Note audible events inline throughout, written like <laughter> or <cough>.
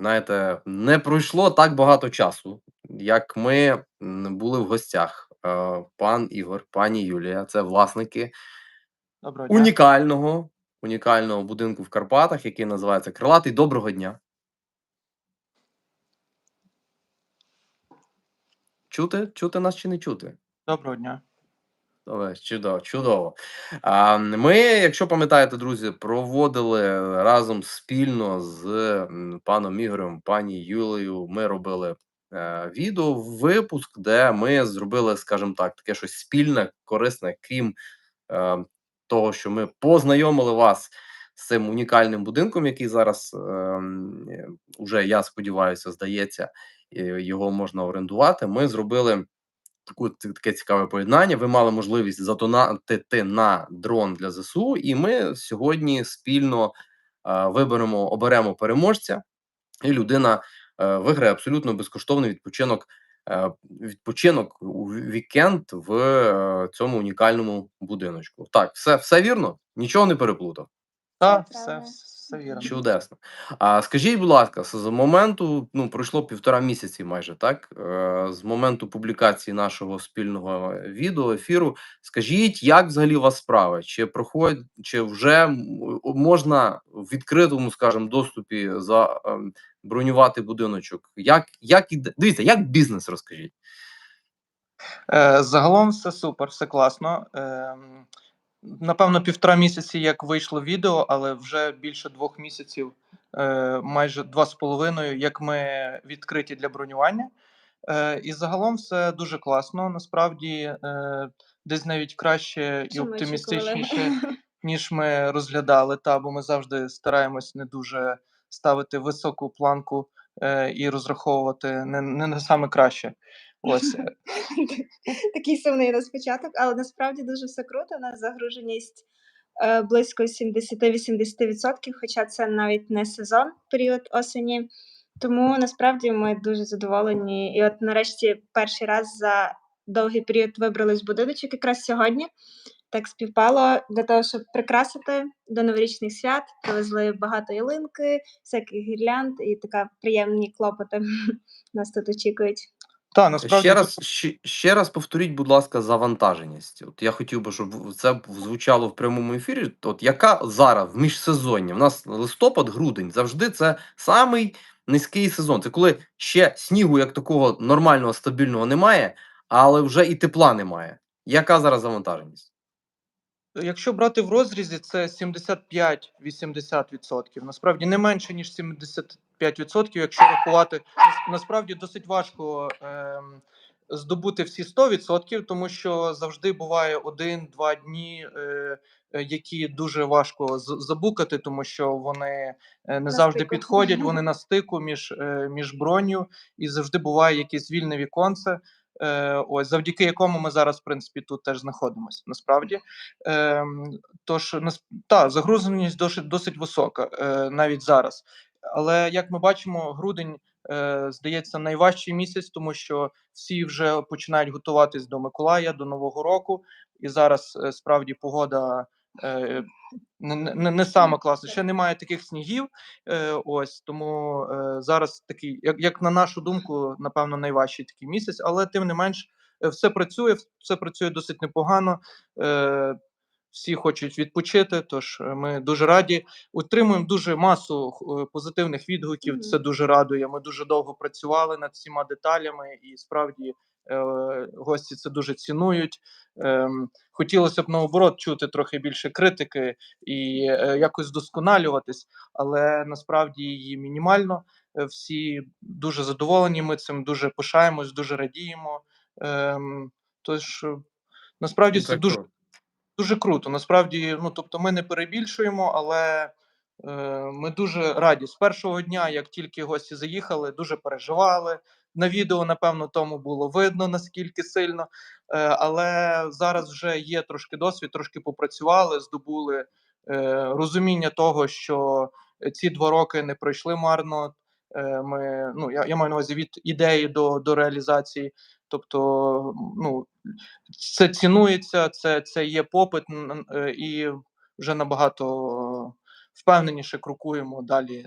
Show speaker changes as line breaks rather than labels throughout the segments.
знаєте, не пройшло так багато часу, як ми були в гостях. Е, Пан Ігор, пані Юлія, це власники
Доброго дня.
унікального, унікального будинку в Карпатах, який називається Крилатий. Доброго дня. Чути? Чути нас чи не чути?
Доброго дня.
Чудово, чудово. Ми, якщо пам'ятаєте, друзі, проводили разом спільно з паном Ігорем, пані Юлею. Ми робили е, відео випуск, де ми зробили, скажімо так, таке щось спільне, корисне, крім е, того, що ми познайомили вас з цим унікальним будинком, який зараз е, уже я сподіваюся, здається, його можна орендувати. Ми зробили таку таке цікаве поєднання. Ви мали можливість задонатити на дрон для ЗСУ, і ми сьогодні спільно е, виберемо, оберемо переможця, і людина е, виграє абсолютно безкоштовний відпочинок. е, Відпочинок у вікенд в е, цьому унікальному будиночку. Так, все, все вірно? Нічого не переплутав.
Так, все,
правда.
Все вірно.
Чудесно. А скажіть, будь ласка, з моменту, ну пройшло півтора місяці, майже так. Е, з моменту публікації нашого спільного відео ефіру. Скажіть, як взагалі у вас справи? Чи проходить, чи вже можна в відкритому, скажімо, доступі за ем, бронювати будиночок? Як, як іде- дивіться, як бізнес розкажіть?
Е, загалом все супер, все класно. Напевно, півтора місяці, як вийшло відео, але вже більше двох місяців, е, майже два з половиною, як ми відкриті для бронювання. Е, і загалом все дуже класно. Насправді, е, десь навіть краще і оптимістичніше, <laughs> ніж ми розглядали. Та, бо ми завжди стараємось не дуже ставити високу планку і розраховувати не, не на саме краще. <laughs>
Такий сумний на спочаток, але насправді дуже все круто. У нас загруженість е, близько 70-80%, хоча це навіть не сезон, період осені. Тому насправді ми дуже задоволені. І от нарешті перший раз за довгий період вибрались в будиночок якраз сьогодні. Так співпало для того, щоб прикрасити до новорічних свят. Привезли багато ялинки, всяких гірлянд і така приємні клопоти <laughs> нас тут очікують.
Та насправді
Ще раз, ще, ще раз повторіть, будь ласка, завантаженість. От я хотів би, щоб це звучало в прямому ефірі. От яка зараз в міжсезоння? У нас листопад, грудень завжди це самий низький сезон. Це коли ще снігу, як такого нормального, стабільного немає, але вже і тепла немає. Яка зараз завантаженість?
Якщо брати в розрізі, це 75-80%. Насправді не менше ніж 75%, якщо рахувати. Насправді досить важко ем, здобути всі 100%, тому що завжди буває один-два дні, е, е, які дуже важко забукати, тому що вони е, не завжди підходять. Вони на стику між, е, між броню, і завжди буває якесь вільне віконце. Е, ось завдяки якому ми зараз, в принципі, тут теж знаходимося. Насправді, Ем, тож та загрузеність досить досить висока, е, навіть зараз. Але як ми бачимо, грудень е, здається найважчий місяць, тому що всі вже починають готуватись до Миколая, до Нового року, і зараз е, справді погода. Е, не, не, не саме класна. Ще немає таких снігів. Е, ось тому е, зараз такий, як, як на нашу думку, напевно, найважчий такий місяць, але тим не менш, все працює, все працює досить непогано. Всі хочуть відпочити, тож ми дуже раді. Отримуємо дуже масу позитивних відгуків. Це дуже радує. Ми дуже довго працювали над всіма деталями, і справді гості це дуже цінують. Ем, хотілося б наоборот чути трохи більше критики і е, якось вдосконалюватись, але насправді її мінімально. Е, Всі дуже задоволені. Ми цим дуже пишаємось, дуже радіємо. Ем, тож е, насправді це
Так,
дуже дуже круто. Насправді, ну тобто, ми не перебільшуємо, але е, ми дуже раді. З першого дня, як тільки гості заїхали, дуже переживали. На відео, напевно, тому було видно наскільки сильно. Е, але зараз вже є трошки досвід, трошки попрацювали, здобули е, розуміння того, що ці два роки не пройшли марно. Е, ми, ну, я, я маю на увазі від ідеї до, до реалізації. Тобто, ну, це цінується, це, це є попит, і вже набагато впевненіше крокуємо далі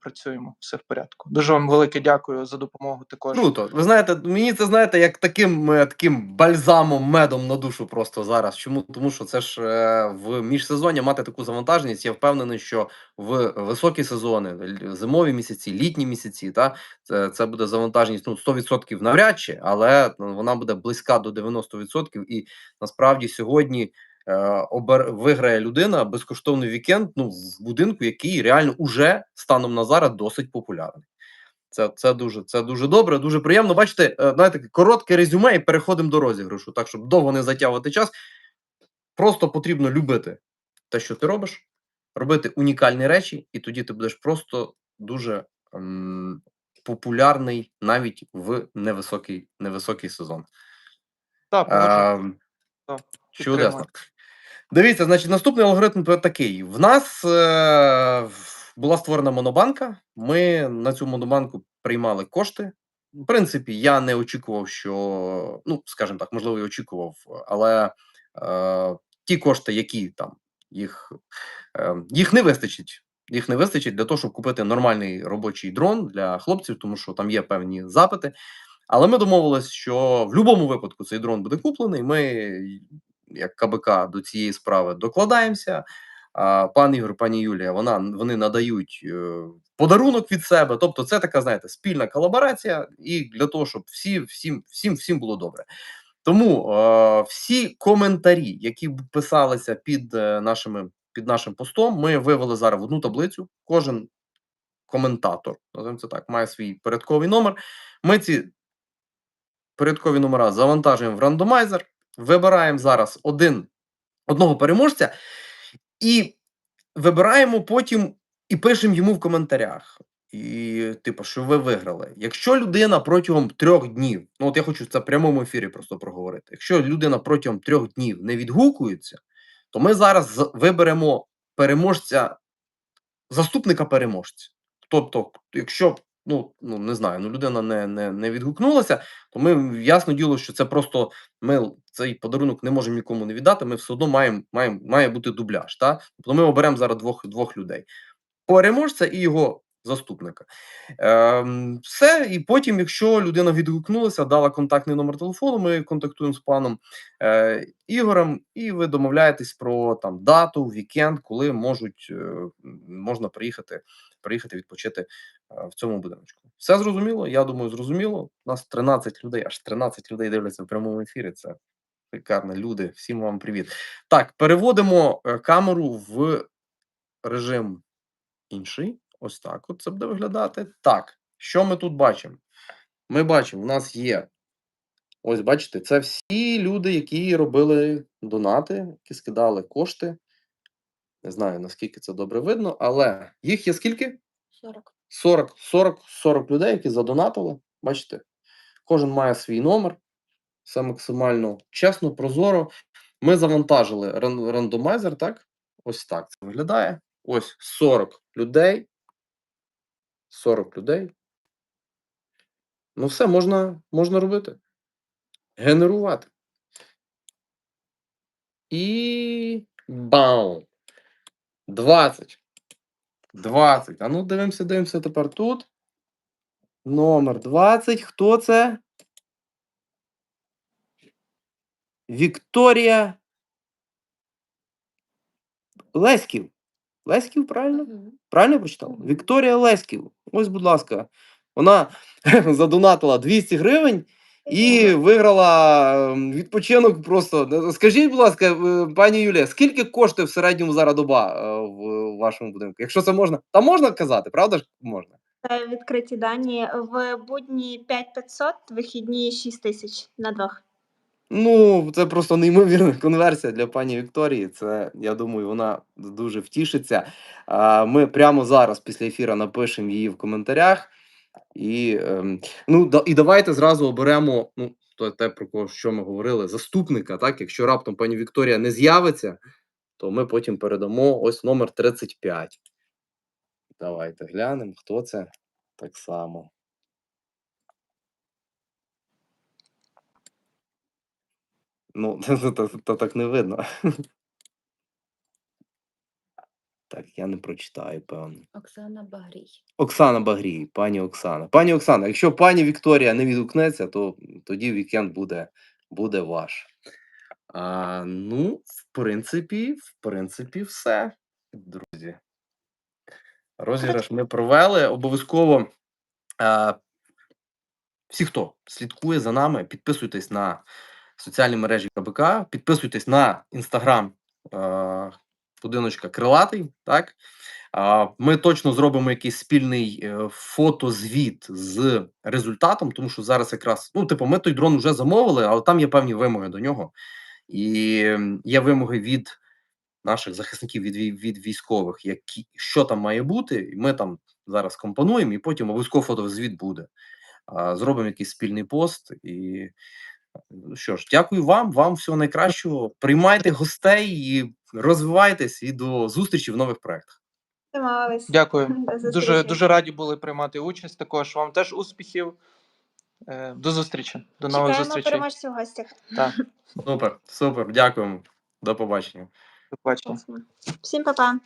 працюємо, все в порядку. Дуже вам велике дякую за допомогу також.
Круто. Ви знаєте, мені це знаєте, як таким, е, таким бальзамом, медом на душу просто зараз. Чому? Тому що це ж е, в міжсезоння мати таку завантаженість. Я впевнений, що в високі сезони, зимові місяці, літні місяці, та це, це буде завантаженість ну 100% навряд чи, але ну, вона буде близька до 90%. І насправді сьогодні обер... виграє людина безкоштовний вікенд ну, в будинку, який реально уже станом на зараз досить популярний. Це, це дуже це дуже добре, дуже приємно. Бачите, е, знаєте, коротке резюме і переходимо до розіграшу. Так, щоб довго не затягувати час. Просто потрібно любити те, що ти робиш, робити унікальні речі, і тоді ти будеш просто дуже ем, популярний навіть в невисокий, невисокий сезон.
Так.
Ем,
Так,
Чудесно. Дивіться, значить, наступний алгоритм такий. В нас е, була створена монобанка. Ми на цю монобанку приймали кошти. В принципі, я не очікував, що, ну, скажімо так, можливо, і очікував, але е, ті кошти, які там їх, е, їх не вистачить. Їх не вистачить для того, щоб купити нормальний робочий дрон для хлопців, тому що там є певні запити. Але ми домовились, що в будь-якому випадку цей дрон буде куплений. Ми, як КБК, до цієї справи докладаємося. Пан Ігор, пані Юлія, вона вони надають е, подарунок від себе. Тобто, це така, знаєте, спільна колаборація, і для того, щоб всі, всім, всім, всім було добре. Тому е, всі коментарі, які писалися під е, нашими під нашим постом, ми вивели зараз в одну таблицю. Кожен коментатор, називаємо це так, має свій порядковий номер. Ми ці порядкові номера завантажуємо в рандомайзер, вибираємо зараз один, одного переможця і вибираємо потім і пишемо йому в коментарях. І, типу, що ви виграли. Якщо людина протягом трьох днів, ну от я хочу це в прямому ефірі просто проговорити. Якщо людина протягом трьох днів не відгукується, то ми зараз виберемо переможця, заступника переможця. Тобто, якщо ну, ну не знаю, ну людина не, не, не відгукнулася, то ми ясно діло, що це просто ми цей подарунок не можемо нікому не віддати. Ми все одно маємо, маємо, має бути дубляж. Та? Тобто ми оберемо зараз двох, двох людей: переможця і його заступника. Ем, все, і потім, якщо людина відгукнулася, дала контактний номер телефону, ми контактуємо з паном е, Ігорем, і ви домовляєтесь про там дату, вікенд, коли можуть е, можна приїхати, приїхати відпочити е, в цьому будиночку. Все зрозуміло? Я думаю, зрозуміло. У нас 13 людей, аж 13 людей дивляться в прямому ефірі. Це шикарно. Люди, всім вам привіт. Так, переводимо е, камеру в режим інший. Ось так от це буде виглядати. Так, що ми тут бачимо? Ми бачимо, у нас є. Ось, бачите, це всі люди, які робили донати, які скидали кошти. Не знаю, наскільки це добре видно, але їх є скільки?
40.
40, 40, 40 людей, які задонатили. Бачите, кожен має свій номер. Все максимально чесно, прозоро. Ми завантажили рандомайзер, так? Ось так це виглядає. Ось 40 людей. 40 людей. Ну, все можна, можна робити. Генерувати. І бам! 20. 20. А ну дивимося, дивимося тепер тут. Номер 20. Хто це? Вікторія Леськів. Леськів, правильно? Правильно я прочитав? Вікторія Леськів. Ось, будь ласка. Вона <laughs> задонатила 200 гривень і виграла ем, відпочинок просто. Скажіть, будь ласка, е, пані Юлія, скільки коштує в середньому зараз доба е, в вашому будинку? Якщо це можна, та можна казати, правда ж можна?
Відкриті дані. В будні 5500, вихідні 6000 на двох.
Ну, це просто неймовірна конверсія для пані Вікторії. Це, я думаю, вона дуже втішиться. Ми прямо зараз після ефіру напишемо її в коментарях. І, ем, ну, да, і давайте зразу оберемо ну, то, те, про що ми говорили, заступника. Так? Якщо раптом пані Вікторія не з'явиться, то ми потім передамо ось номер 35. Давайте глянемо, хто це так само. Ну, <laughs> та, та, та так не видно. <laughs> Так, я не прочитаю, певно.
Оксана Багрій.
Оксана Багрій, пані Оксана. Пані Оксана, якщо пані Вікторія не відгукнеться, то тоді вікенд буде, буде ваш. А, ну, в принципі, в принципі, все, друзі. Розіграш ми провели. Обов'язково а, всі, хто слідкує за нами, підписуйтесь на соціальні мережі КБК, підписуйтесь на інстаграм будиночка Крилатий. Так? Ми точно зробимо якийсь спільний е, фотозвіт з результатом, тому що зараз якраз, ну, типу, ми той дрон вже замовили, але там є певні вимоги до нього. І є вимоги від наших захисників, від, від військових, які, що там має бути. І ми там зараз компонуємо, і потім обов'язково фотозвіт буде. Зробимо якийсь спільний пост. І що ж, дякую вам, вам всього найкращого. Приймайте гостей і розвивайтесь. І до зустрічі в нових проектах.
Домовились.
Дякую.
До
Дуже, дуже раді були приймати участь. Також вам теж успіхів. Е, До зустрічі. До нових
Чекаємо
зустрічей.
переможців в гостях.
Так,
Супер, супер, дякуємо. До побачення.
до побачення.
Всім па-па.